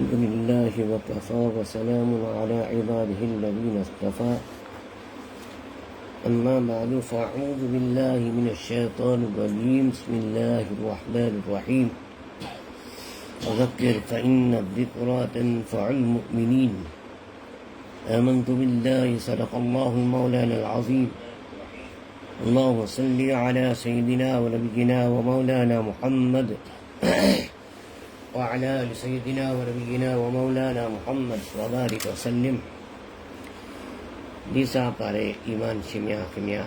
الحمد لله وكفى وسلام على عباده الذين اصطفى. أما بعد فأعوذ بالله من الشيطان الرجيم. بسم الله الرحمن الرحيم. وذكر فإن الذكرى تنفع المؤمنين. آمنت بالله صدق الله مولانا العظيم. اللهم صل على سيدنا ونبينا ومولانا محمد. وعلى آل سيدنا ونبينا ومولانا محمد وبارك وسلم. ديسا باري إيمان شميا خميا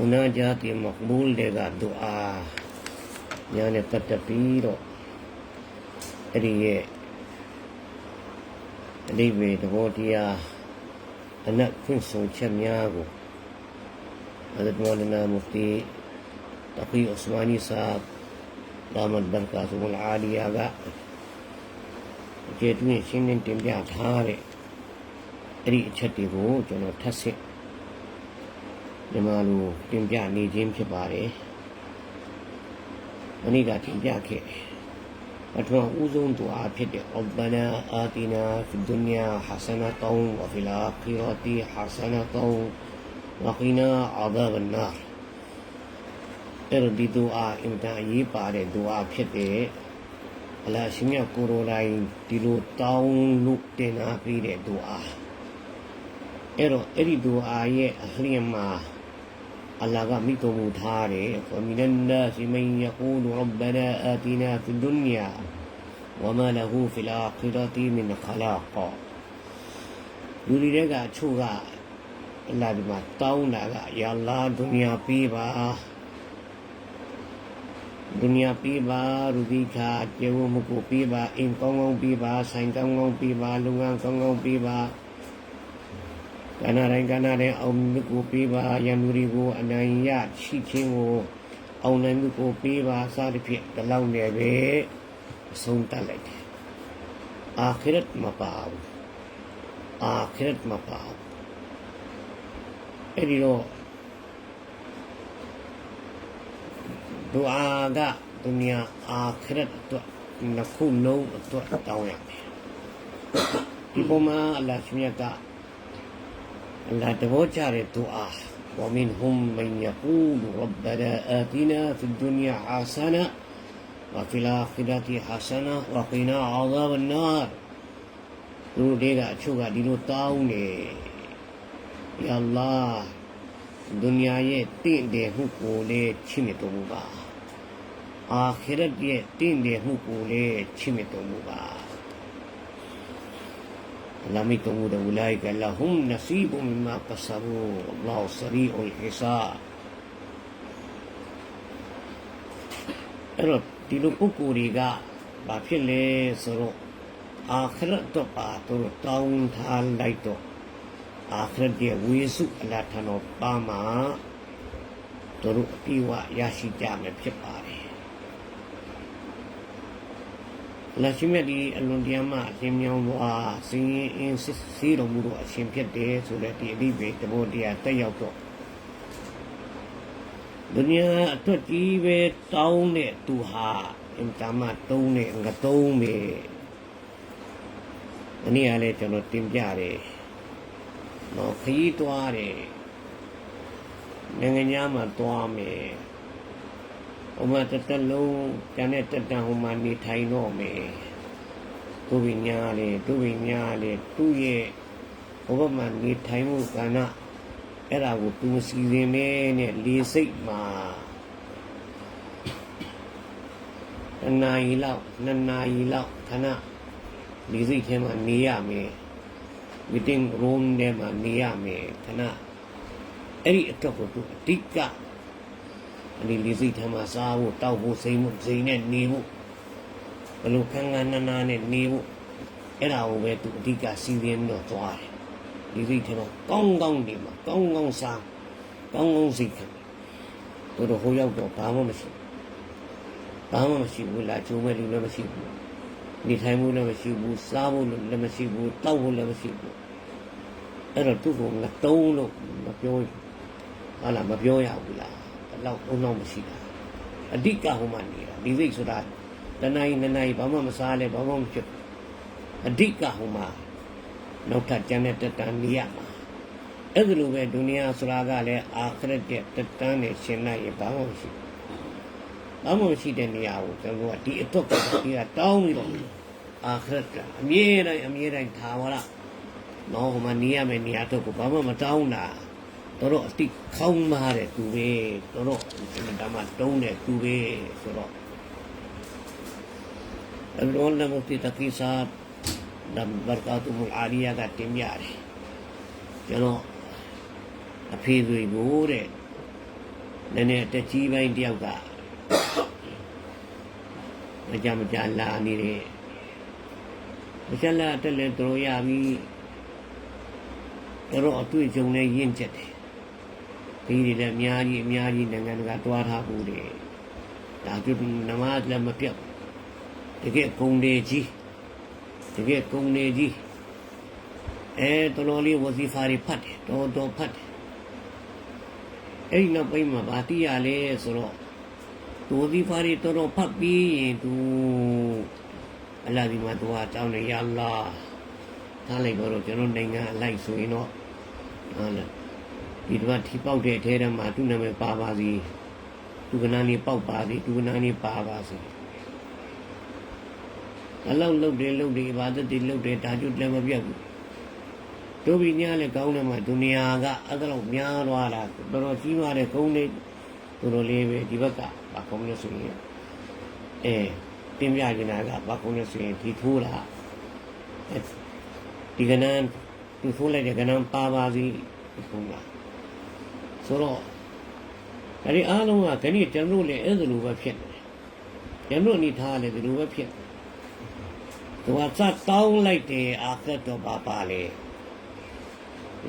مناجات یہ مقبول دے گا دعا یعنی تتفیر ريه ريبي دبوتيا أنا كنت سوچم ياغو حضرت مولانا مفتی تقی عثمانی صاحب နက်ဖွင့်ဆိုချက်များကိုအဒတ်မောလနာမူဖတီတခီဥစမာနီဆာဒါမတ်ဘရကာသူလအာလီယာကကျေတွင်ရှင်းလင်းတင်ပြထားတဲ့အဲ့ဒီအချက်တွေကိုကျွန်တော်ထပ်ဆင့်မြန်မာလိုတင်ပြနေခြင်းဖြစ်ပါတယ်။အနည်းကတင်ပြခဲ့တယ်။ပထမဦးဆုံးသူအားဖြစ်တဲ့အောဘနာအာတီနာဖီဒုနီယာဟာဆနာတောင်းဝဖီလာခီရတီဟာဆနာတောင်းဝကီနာအာဒါဘနာ အဲ့ဒီဒူအာအင်တန်အရေးပါတဲ့ဒူအာဖြစ်တဲ့အလရှိမြတ်ကိုရိုတိုင်းဒီလိုတောင်းလို့တင်အားပေးတဲ့ဒူအာအဲ့တော့အဲ့ဒီဒူအာရဲ့အလျင်မှာအလ္လာဟ်ကမိတော်မူထားတယ်။ဝမီနန်နာစီမန်ယကူလရဘနာအာတီနာဖီဒုနီယာဝမာလဟူဖီလာခီရတီမင်ခလာကောလူတွေကအချို့ကအလ္လာဟ်ဒီမှာတောင်းတာကယာလာဒုနီယာပေးပါ ဒုနီယာပေးပါရူဒီခာကျေဝမှုကိုပေးပါအင်ကောင်းကောင်းပေးပါဆိုင်ကောင်းကောင်းပေးပါလုပ်ငန်းကောင်းကောင်းပေးပါကဏ္ဍတိုင်းကဏ္ဍတိုင်းအောင်မြတ်ကိုပေးပါယံလူတွေကိုအနိုင်ရရှိခြင်းကိုအောင်နိုင်မှုကိုပေးပါစသဖြင့်ဒီလောက်နဲ့ပဲအဆုံးတတ်လိုက်တယ်အာခိရတ်မပါဘူးအာခိရတ်မပါဘူးအဲ့ဒီတော့ ဒူအာကဒုနီယာအာခိရတ်အတွက်နှစ်ခုလုံးအတွက်တောင်းရမယ်ဒီပုံမှာအလ္လာဟ်ရှင်မြတ်ကအလ္လာဟ်တဘောကြတဲ့ဒူအာ ومنهم من يقول ربنا آتنا في الدنيا حسنة وفي الآخرة حسنة وقنا عذاب النار သူတို့တွေကအချို့ကဒီလိုတောင်းနေယအလ္လာ ဒုနီယာရဲ့တင့်တယ်မှုကိုလည်းချစ်မြတ်တော်မူပါအာခိရတ်ရဲ့တင့်တယ်မှုကိုလည်းချစ်မြတ်တော်မူပါလာမိတော်မူတဲ့ဝလိုက်ကလဟွမ်နစီဘ်မမကဆဘူအလ္လာဟ်ဆရီအူလ်ဟီဆာအဲ့တော့ဒီလိုပုဂ္ဂိုလ်တွေကဘာဖြစ်လဲဆိုတော့အာခရတ်တော့ပါတော့တောင်းထားလိုက်တော့ အာခရတ်ရဲ့ဝေစုအလာထံတော်ပါမှာတို့အပြည့်ဝရရှိကြမယ်ဖြစ်ပါတယ်လက်ရှိမြတ်ဒီအလွန်တရာမှအရှင်မြောင်းစွာစင်ရင်အင်းစစ်စီးတော်မူတော့အရှင်ဖြစ်တယ်ဆိုတဲ့ဒီအဓိပ္ပာယ်တဘောတရားတက်ရောက်တော့ဒုနီယာအတွက်ကြီးပဲတောင်းတဲ့သူဟာအင်တာမတုံးတဲ့ငတုံးပဲအနည်းအားလည်းကျွန်တော်တင်ပြတယ် တော့ခရီးသွားတယ်နိုင်ငံသားမှာသွားမယ်ဟိုမှာတစ်သက်လုံးကျန်တဲ့တက်တန်ဟိုမှာနေထိုင်တော့မယ်သူပညာလေသူပညာလေသူ့ရဲ့ဘဝမှာနေထိုင်မှုကဏ္ဍအဲ့ဒါကိုသူစီစဉ်နေနဲ့လေစိတ်မှာအနာရီလောက်နှစ်နာရီလောက်ခဏလေစိတ်ထဲမှာနေရမယ် meeting room ထဲမှာနေရမယ်ခဏအဲ့ဒီအတွက်ကိုသူအတိတ်ကအဒီလေးစိတ်ထဲမှာစားဖို့တောက်ဖို့စိမ့်ဖို့စိမ့်နဲ့နေဖို့ဘလို့ခန်းခန်းနာနာနဲ့နေဖို့အဲ့ဒါကိုပဲသူအဓိကစီစဉ်ပြီးတော့သွားတယ်ဒီစိတ်ထဲမှာကောင်းကောင်းနေမှာကောင်းကောင်းစားကောင်းကောင်းစိတ်ခံတို့တော့ဟိုရောက်တော့ဘာမှမရှိဘာမှမရှိဘူးလားကျုံမဲ့လူလည်းမရှိဘူး နေထိုင်မှုလည်းမရှိဘူးစားဖို့လည်းမရှိဘူးတောက်ဖို့လည်းမရှိဘူးအဲ့တော့သူ့ကိုငတုံးလို့မပြောဟာလားမပြောရဘူးလားတော့ဘုံတော့မရှိတာအဓိကဟိုမှနေတာဒီစိတ်ဆိုတာတနိုင်နှစ်နိုင်ဘာမှမစားလဲဘာမှမဖြစ်ဘူးအဓိကဟိုမှာနောက်ထပ်ကျန်တဲ့တက်တန်နေရမှာအဲ့ဒါလိုပဲဒုနီယာဆိုတာကလည်းအာခရတ်ရဲ့တက်တန်နဲ့ရှင်းလိုက်ရင်ဘာမှမရှိဘူး မမမရှိတဲ့နေရာကိုကျွန်တော်ကဒီအတွက်ကိုဒီကတောင်းပြီးတော့အာခရတ်ကအမြဲတမ်းအမြဲတမ်းထားပါလားနော်ဟိုမှာနေရမယ်နေရာတော့ကိုဘာမှမတောင်းတာတော်တော်အတိခေါင်းမာတဲ့သူပဲတော်တော်ဓမ္မတုံးတဲ့သူပဲဆိုတော့အလွန်နမတိတကိစာနမ်ဘာကာတူမူအာလီယာကတင်ပြတယ်ကျွန်တော်အဖေသွေးကိုတဲ့နည်းနည်းတက်ကြီးပိုင်းတယောက်က မကြမကြလာနေတယ်မကြလာတက်လဲတို့ရပြီတို့အတွေ့အကြုံနဲ့ရင့်ကျက်တယ်ဒီတွေလည်းအများကြီးအများကြီးနိုင်ငံတကာတွားထားဘူးတယ်ဒါပြုနမလည်းမပြတ်ဘူးတကယ်ဂုံတွေကြီးတကယ်ဂုံတွေကြီးအဲတော်တော်လေးဝစီဖာတွေဖတ်တယ်တော်တော်ဖတ်တယ်အဲ့ဒီနောက်ပိုင်းမှာဗာတိရလဲဆိုတော့ သူဝစီဖာတွေတော်တော်ဖတ်ပြီးရင်သူအလ္လာဒီမှာသူကတောင်းတယ်ယာလာထားလိုက်တော့ကျွန်တော်နိုင်ငံအလိုက်ဆိုရင်တော့ဟာလားဒီတော့ထိပေါက်တဲ့အထဲထဲမှာသူ့နာမည်ပါပါစီသူကနာနေပေါက်ပါစီသူကနာနေပါပါစီအလောက်လုတ်တယ်လုတ်တယ်ဘာသက်တယ်လုတ်တယ်ဒါကျွတ်လည်းမပြတ်ဘူးတို့ပြီးညာလည်းကောင်းတယ်မှာဒုနီယာကအကလောက်များသွားတာတော်တော်ကြီးသွားတဲ့ကုန်းလေးတော်တော်လေးပဲဒီဘက်က ဘာကုန်းလဲဆိုရင်အဲတင်ပြနေတာကဘာကုန်းလဲဆိုရင်ဒီထိုးတာအဲဒီကနန်းဒီထိုးလိုက်တဲ့ကနန်းပါပါစီဘုံကဆိုတော့အဲဒီအားလုံးကခဏကျွန်တော်တို့လည်းအဲ့လိုပဲဖြစ်နေတယ်ကျွန်တော်အနေထားလည်းဒီလိုပဲဖြစ်နေသူကစတောင်းလိုက်တယ်အာခက်တော့ပါပါလေ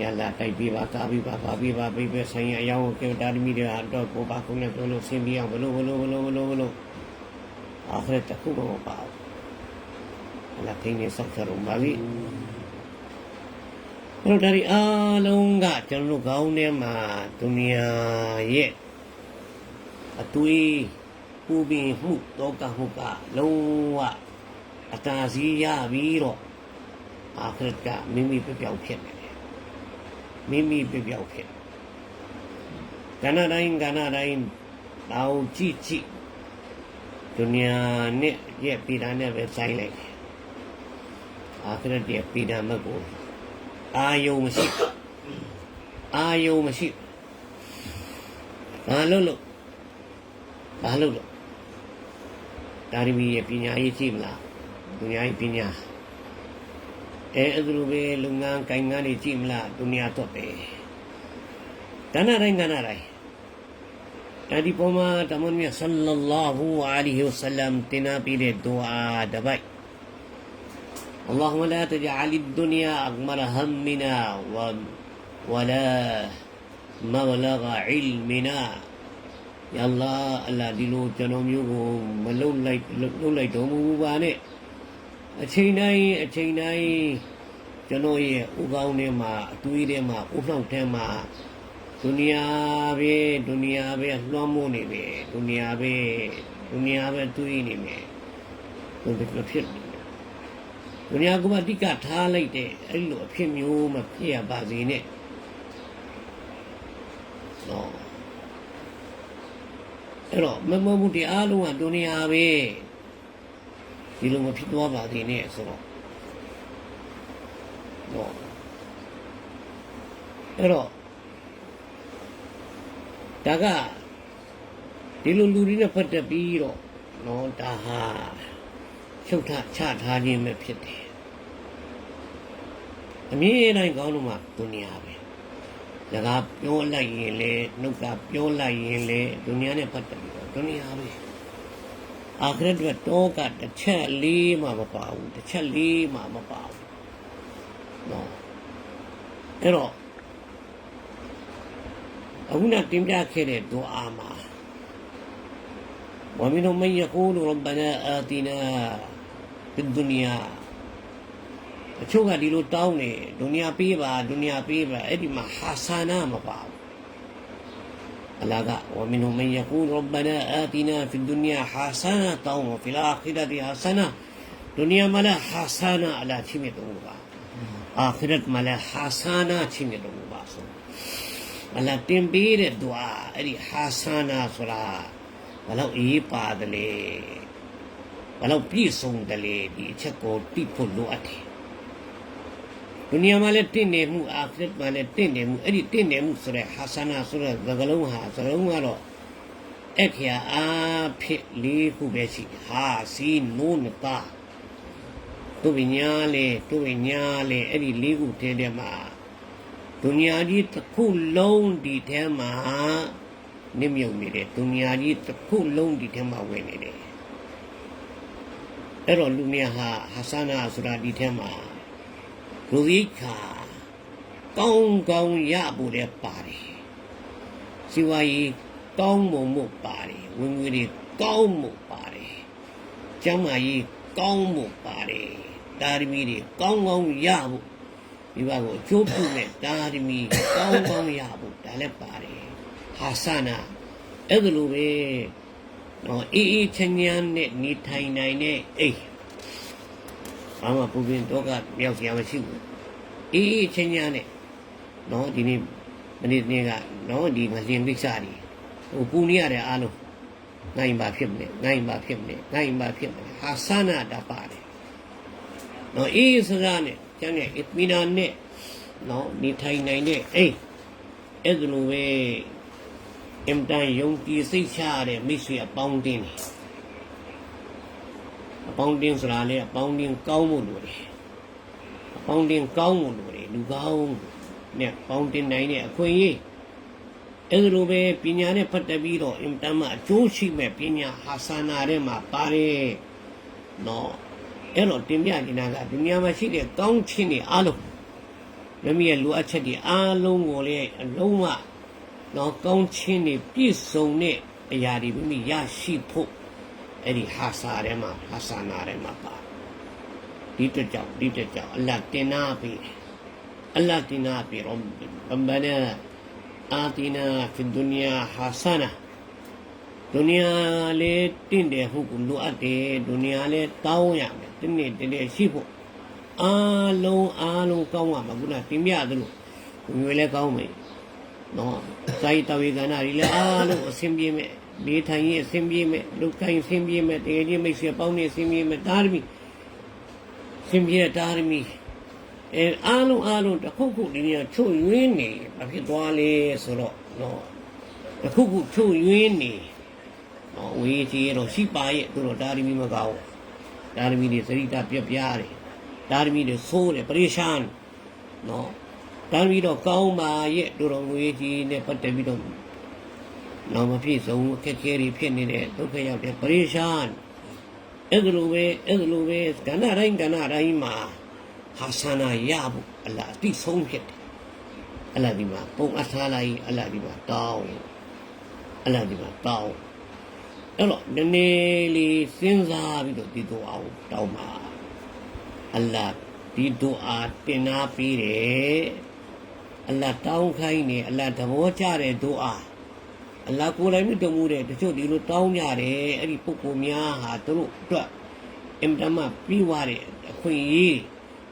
ရလာတိုက်ပြီးပါကားပြီးပါပါပြီးပါပြီးပဲဆိုင်ရအယောင်ကိုကေတာမီတွေတော့ကိုပါခုနဲ့ပြောလို့ဆင်းပြီးအောင်ဘလို့ဘလို့ဘလို့ဘလို့ဘလို့အာခက်တခုမပါဘူးအလားခင်းနေဆောက်ချရုံပါပြီဘလို့ဒါရီအားလုံးကကျွန်တော်တို့ခေါင်းထဲမှာဒုနီယာရဲ့အတွေးပူပင်မှုတော့ကမှုကလုံးဝအတားစီးရပြီးတော့အာခရတ်ကမိမိပြပြောက်ဖြစ်နေတယ် မိမိပြပြောက်ဖြစ်ကဏ္ဍတိုင်းကဏ္ဍတိုင်းတောင်ကြည့်ကြည့်ဒုနီယာနဲ့ရဲ့ပြည်တာနဲ့ပဲဆိုင်လိုက်တယ်အာခရတ်ရဲ့ပြည်တာမက်ကိုအာယုံမရှိအာယုံမရှိဘာလို့လို့ဘာလို့လို့ဒါရီမီရဲ့ပညာရေးကြည့်မလားဒုနီယာပညာ အဲအဲ့လိုပဲလုပ်ငန်းကိုင်ငန်းတွေကြည့်မလားဒုနီယာတော့ပဲတဏ္ဍတိုင်းကဏ္ဍတိုင်းအဲဒီပေါ်မှာတမန်မြတ်ဆလ္လာလာဟူအလိဟိဝဆလမ်တင်နာပြီးတဲ့ဒူအာတပိုက် اللهم لا تجعل الدنيا أكبر همنا و- ولا مبلغ علمنا ယအလ္လာအလ္လာဒီလိုကျွန်တော်မျိုးကိုမလုံလိုက်လုံလိုက်တော်မူပါနဲ့ အချိန်တိုင်းအချိန်တိုင်းကျွန်တော်ရဲ့ဥကောင်းထဲမှာအတွေးထဲမှာဥနှောက်ထဲမှာဒုနီယာပဲဒုနီယာပဲလွှမ်းမိုးနေပဲဒုနီယာပဲဒုနီယာပဲတွေးနေမယ်ဘယ်လိုဖြစ်လဲဒုနီယာကမှတိကထားလိုက်တဲ့အဲ့လိုအဖြစ်မျိုးမဖြစ်ရပါစေနဲ့နော်အဲ့တော့မမမှုတရားလုံးကဒုနီယာပဲ ဒီလိုမဖြစ်သွားပါသေးနဲ့ဆိုတော့တော့အဲ့တော့ဒါကဒီလိုလူတွေနဲ့ဖတ်တက်ပြီးတော့နော်ဒါဟာချုပ်ထချထားခြင်းပဲဖြစ်တယ်အမြဲတမ်းကောင်းလို့မှဒုနီယာပဲစကားပြောလိုက်ရင်လေနှုတ်ကပြောလိုက်ရင်လေဒုနီယာနဲ့ပတ်သက်ပြီးတော့ဒုနီယာပဲ အာခရတ်အတွက်တောကတစ်ချက်လေးမှမပါဘူးတစ်ချက်လေးမှမပါဘူးနော်အဲ့တော့အခုနတင်ပြခဲ့တဲ့ဒူအာမှာဝမင်းတို့မယကူလ်ရဘနာအာတီနာဖစ်ဒုနီယာအချို့ကဒီလိုတောင်းနေဒုနီယာပေးပါဒုနီယာပေးပါအဲ့ဒီမှာဟာဆာနာမပါဘူး အလာကဝမင်ဟူမန်ယကူရဘနာအာတီနာဖီဒုနီယာဟာဆနာတောင်းဝဖီလာခီရတီဟာဆနာဒုနီယာမှာလည်း ဟာဆနာအလာချိမြတ်တော်ပါအာခီရတ်မှာလည်းဟာဆနာချိမြတ်တော်ပါဆိုအလာတင်ပေးတဲ့ဒွါအဲ့ဒီဟာဆနာဆိုတာဘလောက်အေးပါတယ်လေဘလောက်ပြည့်စုံတယ်လေဒီအချက်ကိုတိဖို့လိုအပ်တယ်ဒုနီယာမှာလည်းတင့်နေမှုအာခရတ်မှာလည်းတင့်နေမှုအဲ့ဒီတင့်နေမှုဆိုတဲ့ဟာဆနာဆိုတဲ့သကလုံးဟာသကလုံးကတော့အခရာအာဖြစ်လေးခုပဲရှိတယ်ဟာစီနိုးနတာသူပညာလေသူပညာလေအဲ့ဒီလေးခုတည်းတည်းမှာဒုနီယာကြီးတစ်ခုလုံးဒီထဲမှာနစ်မြုပ်နေတယ်ဒုနီယာကြီးတစ်ခုလုံးဒီထဲမှာဝင်နေတယ်အဲ့တော့လူမြတ်ဟာဟာဆနာဆိုတာဒီထဲမှာ လူကြီးခါကောင်းကောင်းရဖို့လည်းပါတယ်စီဝါကြီးကောင်းမွန်မှုပါတယ်ဝင်ငွေတွေကောင်းမှုပါတယ်ကျမ်းမာရေးကောင်းမှုပါတယ်တာရမီတွေကောင်းကောင်းရဖို့ဒီဘက်ကိုအကျိုးပြုမဲ့တာရမီကောင်းကောင်းရဖို့ဒါလည်းပါတယ်ဟာဆနာအဲ့ဒါလိုပဲနော်အေးအေးချမ်းချမ်းနဲ့နေထိုင်နိုင်တဲ့အိမ် ဘာမှပူပင်တော့ကမြောက်စရာမရှိဘူးအေးအေးချမ်းချမ်းနဲ့နော်ဒီနေ့မနေ့နေ့ကနော်ဒီမလင်ပိစ္ဆာတွေဟိုပူနေရတဲ့အားလုံးနိုင်ပါဖြစ်မလဲနိုင်ပါဖြစ်မလဲနိုင်ပါဖြစ်မလဲဟာဆနာတာပါတယ်နော်အေးစကားနဲ့ကျန်တဲ့အစ်မီနာနဲ့နော်နေထိုင်နိုင်တဲ့အိမ်အဲ့ဒါလိုပဲအင်တန်ယုံကြည်စိတ်ချရတဲ့မိတ်ဆွေအပေါင်းအသင်းတွေအ ပေါင်းအသင်းဆိုတာလေအပေါင်းအသင်းကောင်းဖို့လိုတယ်အပေါင်းအသင်းကောင်းဖို့လိုတယ်လူကောင်းနဲ့ပေါင်းတင်နိုင်တဲ့အခွင့်အရေးအဲ့ဒါလိုပဲပညာနဲ့ပတ်သက်ပြီးတော့အင်တန်မှအကျိုးရှိမဲ့ပညာဟာဆနာထဲမှာပါတယ်နော်အဲ့တော့တင်ပြနေတာကဒုညမှာရှိတဲ့ကောင်းခြင်းတွေအားလုံးမမီးရဲ့လိုအပ်ချက်တွေအားလုံးကိုလည်းအလုံးဝနော်ကောင်းခြင်းတွေပြည့်စုံတဲ့အရာတွေမိမိရရှိဖို့ အဲ့ဒီဟာစာထဲမှာဟာဆနာထဲမှာပါဒီတကြောင်ဒီတကြောင်အလတ်တင်နာပြီအလတ်တင်နာပြီရောဘမ်ဘနာအာတီနာဖီဒုနီယာဟာဆနာဒုနီယာလေးတင့်တယ်ဟုတ်ကိုလိုအပ်တယ်ဒုနီယာလေးတောင်းရမယ်ဒီနေ့တည်းတည်းရှိဖို့အားလုံးအားလုံးကောင်းရမှာခုနတင်ပြသလိုငွေလည်းကောင်းမယ် နော်စာရေးတော်ရေးကဏ္ဍတွေလည်းအားလုံးအဆင်ပြေမဲ့နေထိုင်ရေးအဆင်ပြေမဲ့လူကိုင်းအဆင်ပြေမဲ့တကယ်ကြီးမိတ်ဆွေပေါင်းနေအဆင်ပြေမဲ့တာရမီအဆင်ပြေတဲ့တာရမီအဲအားလုံးအားလုံးတစ်ခုခုဒီနေရာချုပ်ယွင်းနေမဖြစ်သွားလေဆိုတော့နော်တစ်ခုခုချုပ်ယွင်းနေနော်ဝေးကြီးတော့ရှိပါရဲ့သူတို့တာရမီမကောင်းတာရမီတွေသတိတပြက်ပြားတယ်တာရမီတွေဆိုးတယ်ပရိရှန်နော် တန်းပြီးတော့ကောင်းပါရဲ့တို့တော်ငွေကြီးနဲ့ပတ်သက်ပြီးတော့နောက်မပြည့်စုံအခက်အခဲတွေဖြစ်နေတဲ့ဒုက္ခရောက်တဲ့ပရိရှန်အဲ့ဒါလိုပဲအဲ့ဒါလိုပဲကဏ္ဍတိုင်းကဏ္ဍတိုင်းမှာဟာဆနာရဖို့အလားအတိဆုံးဖြစ်တယ်အလားဒီမှာပုံအထားလိုက်အလားဒီမှာတောင်းအလားဒီမှာတောင်းအဲ့တော့နည်းနည်းလေးစဉ်းစားပြီးတော့ဒီတော့အောင်တောင်းပါအလားဒီတို့အားတင်နာပြီးတယ် အလတ်တောင်းခိုင်းနေအလတ်သဘောကျတဲ့တို့အားအလတ်ကိုယ်တိုင်မြတ်တော်မူတဲ့တချို့ဒီလိုတောင်းကြတယ်အဲ့ဒီပုဂ္ဂိုလ်များဟာသူတို့အတွက်အင်တမပြီးွားတဲ့အခွင့်အရေး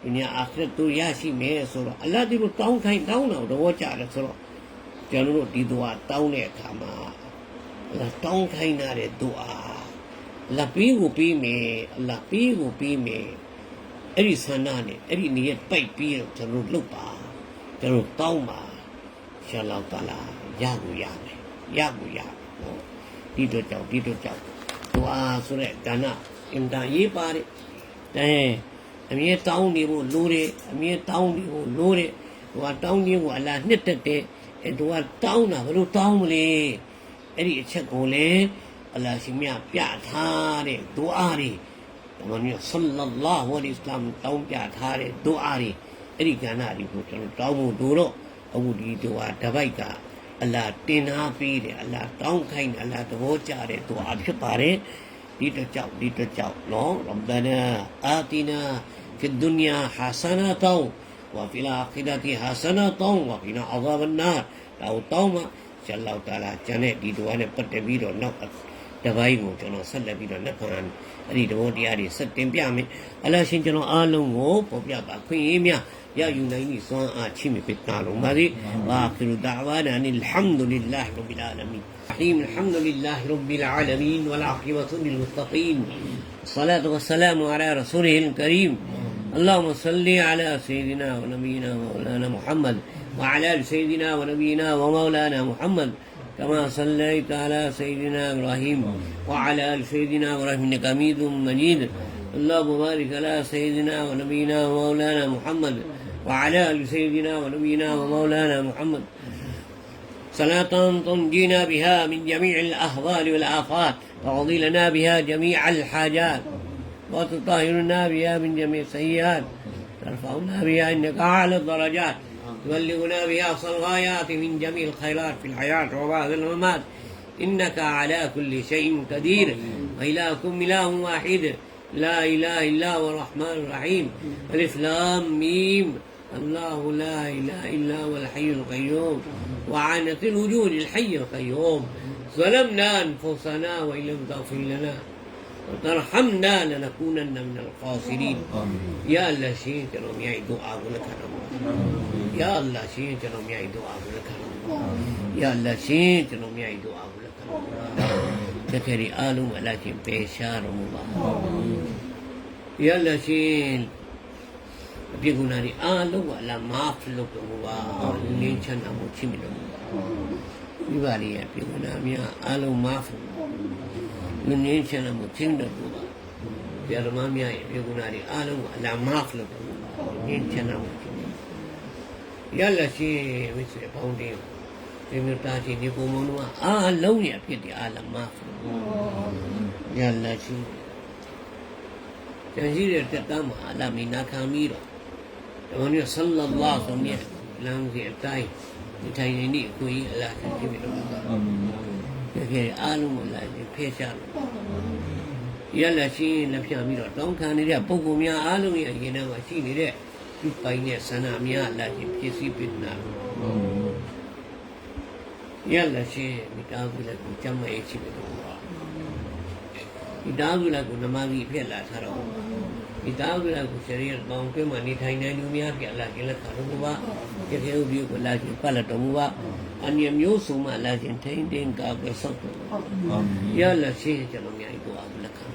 ဒီညအခရတ်တို့ရရှိမယ်ဆိုတော့အလတ်ဒီလိုတောင်းခိုင်းတောင်းတော့သဘောကျတယ်ဆိုတော့ကျွန်တော်တို့ဒီတို့အားတောင်းတဲ့အခါမှာအလတ်တောင်းခိုင်းတဲ့တို့အားလပေးကိုပေးမယ်အလတ်ပေးကိုပေးမယ်အဲ့ဒီဆန္ဒနဲ့အဲ့ဒီနေရာပိုက်ပြီးတော့ကျွန်တော်တို့လုပ်ပါ ကျွန်တော်တောင်းပါရှာလောက်တလာရကိုရမယ်ရကိုရနော်ဒီတော့ကြောင့်ဒီတော့ကြောင့်ဒွါဆိုတဲ့ဒါနအင်တာရေးပါတယ်အဲအမြဲတောင်းနေဖို့လိုတယ်အမြဲတောင်းနေဖို့လိုတယ်ဒွါတောင်းခြင်းကိုအလားနှစ်သက်တယ်အဲဒွါတောင်းတာဘယ်လိုတောင်းမလဲအဲ့ဒီအချက်ကိုလည်းအလ္လာဟ်ရှင်မြတ်ပြထားတဲ့ဒွါတွေတမန်ကြီးဆလ္လာလာဟူအလัยဟိဝါစလမ်တောင်းပြထားတဲ့ဒွါတွေ အဲ့ဒီကဏ္ဍတွေကိုကျွန်တော်တောင်းဖို့တို့တော့အခုဒီတို့ဟာတပိုက်ကအလာတင်ထားပေးတယ်အလာတောင်းခိုင်းတယ်အလာသဘောကျတယ်သူအဖြစ်ပါတယ်ဒီတော့ကြောက်ဒီတော့ကြောက်နော်ရဘနာအာတီနာဖီဒုနီယာဟာဆနာတောဝဖီလာခိဒတီဟာဆနာတောဝဖီနာအဇာဘနာတော့တောင်းမှာဆရှ်အလ္လာဟ်တာလာကျန်တဲ့ဒီဒွါနဲ့ပတ်သက်ပြီးတော့နောက် တပိုင်းကိုကျွန်တော်ဆက်လက်ပြီးတော့လက်ခံအဲ့ဒီသဘောတရားတွေဆက်တင်ပြမယ်အလ္လာဟ်ရှင်ကျွန်တော်အားလုံးကိုပေါ်ပြပါခွင့်ရမြရယူနိုင်သည့်စွမ်းအားချီးမြှင့်ပေးတာလုံးပါစေဝါခရူဒါဝါနာနီအလ်ဟမ်ဒူလ illah ရဘ်ဘီလ်အာလမီ الرحيم الحمد لله رب العالمين والعاقبة للمتقين الصلاة والسلام على رسوله الكريم اللهم صل على سيدنا ونبينا ومولانا محمد وعلى آل سيدنا ونبينا ومولانا محمد كما صليت على سيدنا إبراهيم وعلى آل سيدنا إبراهيم إنك حميد مجيد. اللهم بارك على سيدنا ونبينا ومولانا محمد وعلى آل سيدنا ونبينا ومولانا محمد. صلاة تنجينا بها من جميع الأهوال والآفات وتقضي لنا بها جميع الحاجات وتطهرنا بها من جميع السيئات. ترفعنا بها إنك أعلى الدرجات. تبلغنا بها أقصى الغايات من جميع الخيرات في الحياة وبعد الممات إنك على كل شيء قدير. وإلهكم إله واحد. لا إله إلا هو الرحمن الرحيم. ألف لام ميم. الله لا إله إلا هو الحي القيوم. وعنت الوجود الحي القيوم. ظلمنا أنفسنا وإن لم تغفر لنا. ترحمنا لنكونن من الخاسرين. يا الله شيء جنوم يا دعاء لكرم يا الله شيء جنوم يا دعاء لكرم يا الله شيء جنوم يا دعاء لك رب تكري آلم ولكن بيشار الله يا الله شيء بيقولني آلو ولا ما فلوك بوا ليش أموتي موتي منهم يبالي يا بيقولنا يا آلو ما فلوك မူပါလင်းချမ်းသာမှုချစ်မြတ်တော်မူပါဒီပါလေးရဲ့အပြစ်ကုနာများအားလုံးမာဖလူငင်းချမ်းသာမှုချစ်တော်မူပါဗျာဓမ္မများရဲ့အပြစ်ကုနာတွေအားလုံးကအလားမာဖလုပ်တော်မူပါငင်းချမ်းသာမှုချစ်မြတ်ရလရှိဝိစေပေါင်းတယ်ဒီမျိုးတာချင်းဒီပုံမုံတို့ကအားလုံးရဲ့အဖြစ်တွေအားလုံးမာဖရလရှိကျန်ရှိတဲ့တက်တမ်းမှာအလမီနာခံပြီးတော့တော်မြတ်ဆလ္လာလာဟ်မြတ်လမ်းစီအတိုင်းဒီထိုင်နေနေအခွင့်အရေးအလားခံကြည့်ပြီးတော့တ ကယ်အားလုံးကိုလာပြီးဖေးချလို့ရလရှိလက်ဖြတ်ပြီးတော့တောင်းခံနေတဲ့ပုံကူများအားလုံးရဲ့အရင်ထဲမှာရှိနေတဲ့ဒီပိုင်းနဲ့ဆန္ဒများလာပြီးဖြစ်စီပြနာရလရှိမိသားစုလည်းကိုကြမ်းမဲ့ရှိပြီးတော့မိသားစုလည်းကိုနမကြီးဖြစ်လာထားတော့မိသားစုလည်းကိုရှရီရပေါင်းတွဲ မှာနေထိုင်နေလူများပြလာခြင်းလက်ခါတော့ဘာကြည့်ရုပ်ပြီးကိုလာခြင်းပတ်လာတော်မူပါအနည်းမျိုးစုံမှလာခြင်းထိန်ထိန်ကာကွယ်ဆောက်တော်ရလရှိကျွန်တော်များကိုအားလက်ခံ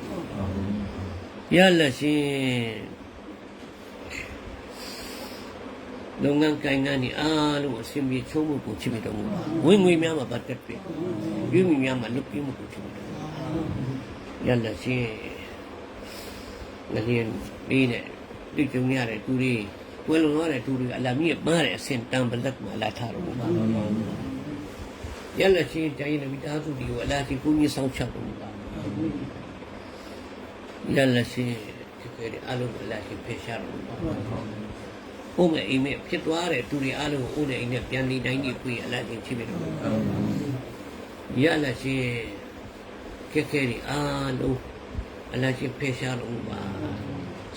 ရလရှိလုပ်ငန်းကိုင်ငန်းဒီအားလုံးအစင်ပြေချုံးမှုကိုချစ်မိတော်မူပါဝင်ငွေများမှာပတ်သက်ပြီယူမိများမှာလွတ်ပြေးမှုကိုချစ်မိတော်မူပါရလရှိင လျင်လေးနဲ့တိကျုံရတဲ့သူတွေဝယ်လုံရတဲ့သူတွေအလမီးရဲ့ပါတဲ့အစင်တန်ပလက်မှာလာထားတော်မူပါရလရှိတိုင်းနဲ့မိသားစုတွေကိုအလားရှိကိုကြီးဆောင်ချက်တော်မူပါရလရှိဒီကဲအလုံးအလားရှိဖေရှားတော်မူပါဘုမဲ့အိမ်မဲ့ဖြစ်သွားတဲ့သူတွေအားလုံးကိုအိုးနဲ့အိမ်နဲ့ပြန်နေတိုင်းကြီးပြေးအလားချင်းချစ်ပြီးတော့ရလရှိကဲကဲဒီအားလုံးအလားချင်းဖေရှားတော်မူပါသူဟာရဲ့အခက်အခဲကိုရေးကြည့်ရဲ့ဒီအခက်အခဲတွေအားလုံး అలా చెప్పేశారు బా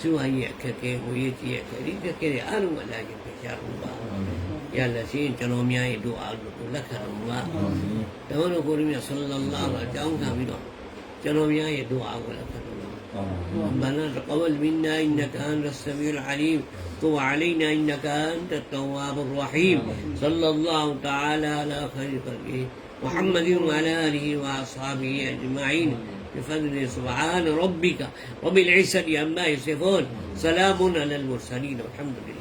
శివయ్య ఎక్కకే పోయేసి ఎక్కడి ఎక్కడే అను అలా بيشار బా يا لسين تنوم يا دعاء لك الله تمام يقول يا صلى الله عليه وسلم. كانوا يا دعاء لك ربنا تقبل منا إنك أنت السميع العليم. تب علينا إنك أنت التواب الرحيم. صلى الله تعالى على خير خلقه محمد وعلى آله وأصحابه أجمعين. بفضل سبحان ربك. رب العزة عما يصفون. سلام على المرسلين والحمد لله.